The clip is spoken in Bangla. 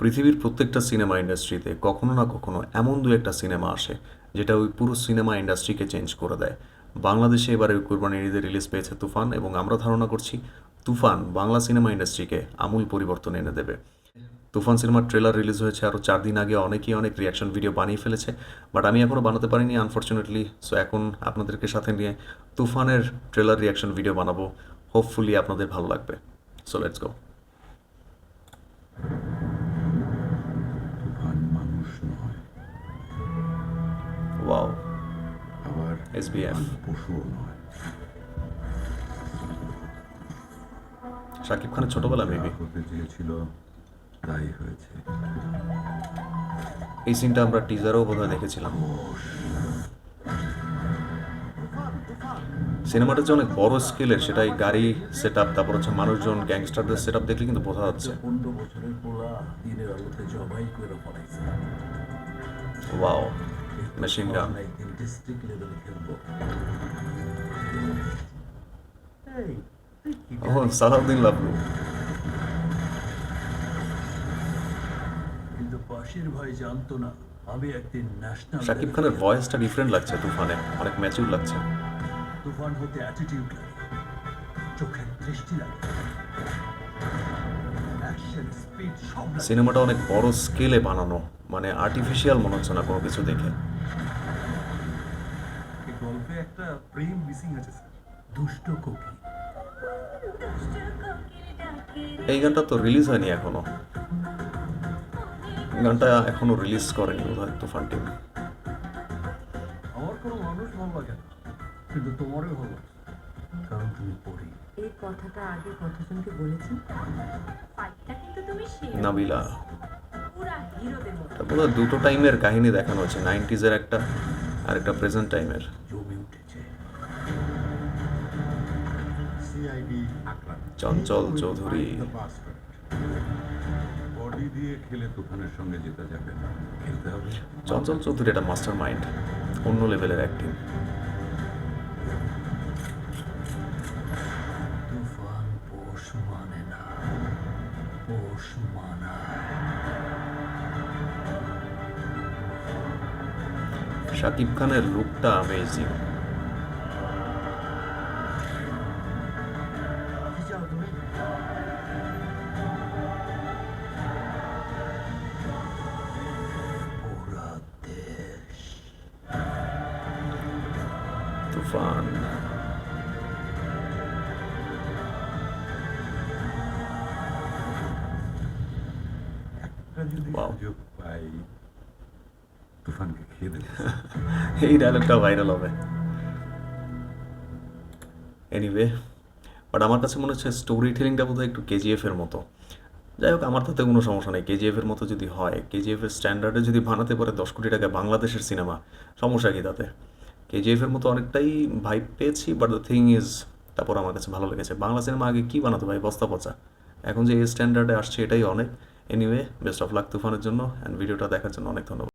পৃথিবীর প্রত্যেকটা সিনেমা ইন্ডাস্ট্রিতে কখনো না কখনো এমন দু একটা সিনেমা আসে, যেটা ওই পুরো সিনেমা ইন্ডাস্ট্রিকে চেঞ্জ করে দেয়। বাংলাদেশে এবারে ওই কুরবানির ঈদে রিলিজ পেয়েছে তুফান এবং আমরা ধারণা করছি তুফান বাংলা সিনেমা ইন্ডাস্ট্রিকে আমূল পরিবর্তন এনে দেবে। তুফান সিনেমার ট্রেলার রিলিজ হয়েছে আরও চার দিন আগে, অনেকেই অনেক রিয়াকশন ভিডিও বানিয়ে ফেলেছে বাট আমি এখনও বানাতে পারিনি আনফর্চুনেটলি সো এখন আপনাদেরকে সাথে নিয়ে তুফানের ট্রেলার রিয়াকশন ভিডিও বানাবো। হোপফুলি আপনাদের ভালো লাগবে। সো লেটস গো নয় শাকিব খানের ছোটবেলা মেবি হতে চেয়েছিল তাই হয়েছে এই সিনটা আমরা টিজারও বোধহয় দেখেছিলাম। সিনেমাটা যে অনেক বড় স্কেলের সেটাই গাড়ি সেট আপ তারপর হচ্ছে মানুষজন গ্যাংস্টারদের সেট আপ দেখলে কিন্তু বোঝা যাচ্ছে। ওয়াও মেশিন গান ও সালাউদ্দিন লাভলু কিন্তু পাশের ভাই জানতো না আমি একদিন ন্যাশনাল শাকিব খানের ভয়েসটা ডিফারেন্ট লাগছে তুফানে অনেক ম্যাচিউর লাগছে। তুফান হতে অ্যাটিটিউড লাগে চোখের দৃষ্টি লাগে সিনেমাটা অনেক বড় স্কেলে বানানো মানে আর্টিফিশিয়াল মনে হচ্ছে না কোনো কিছু দেখে। একটা প্রেম মিসিং আছে স্যার। দুষ্ট কোকি এই গানটা তো রিলিজ হয়নি এখনও। গানটা এখনও রিলিজ করেনি বোধহয় তুফান টিম। আমার কোনো মানুষ ভালো লাগে না কিন্তু তোমারই ভালো কারণ তুমি পড়ি এই কথাটা আগে কতজনকে বলেছি। ফাইটটা কিন্তু তুমি শেয়ার নাবিলা। পুরা হিরোদের মতো। এটা বোধহয় দুটো টাইমের কাহিনী দেখানো হচ্ছে নাইনটিজের একটা আর একটা প্রেজেন্ট টাইমের চঞ্চল চৌধুরী। বডি দিয়ে খেলে তুফানের সঙ্গে জেতা যাবে না। খেলতে হবে। চঞ্চল চৌধুরী একটা মাস্টার মাইন্ড অন্য লেভেলের অ্যাক্টিং তুফান পোষ মানে না পোষ মানায়। শাকিব খানের লুকটা অ্যামেজিং দেবে এই ডায়লগটা ভাইরাল হবে এনিওয়ে বাট আমার কাছে মনে হচ্ছে স্টোরি টেলিংটা বোধহয় একটু কেজিএফ এর মতো। যাই হোক আমার তাতে কোনো সমস্যা নেই। কেজিএফ এর মতো যদি হয় কেজিএফ এর স্ট্যান্ডার্ডে যদি বানাতে পারে দশ কোটি টাকা বাংলাদেশের সিনেমা সমস্যা কি তাতে? কেজিএফ এর মতো অনেকটাই ভাইব পেয়েছি বাট দ্য থিং ইজ তারপর আমার কাছে ভালো লেগেছে। বাংলা সিনেমা আগে কী বানাতো ভাই? বস্তা পচা। এখন যে এই স্ট্যান্ডার্ডে আসছে, এটাই অনেক। এনিওয়ে বেস্ট অফ লাক তুফানের জন্য অ্যান্ড ভিডিওটা দেখার জন্য অনেক ধন্যবাদ।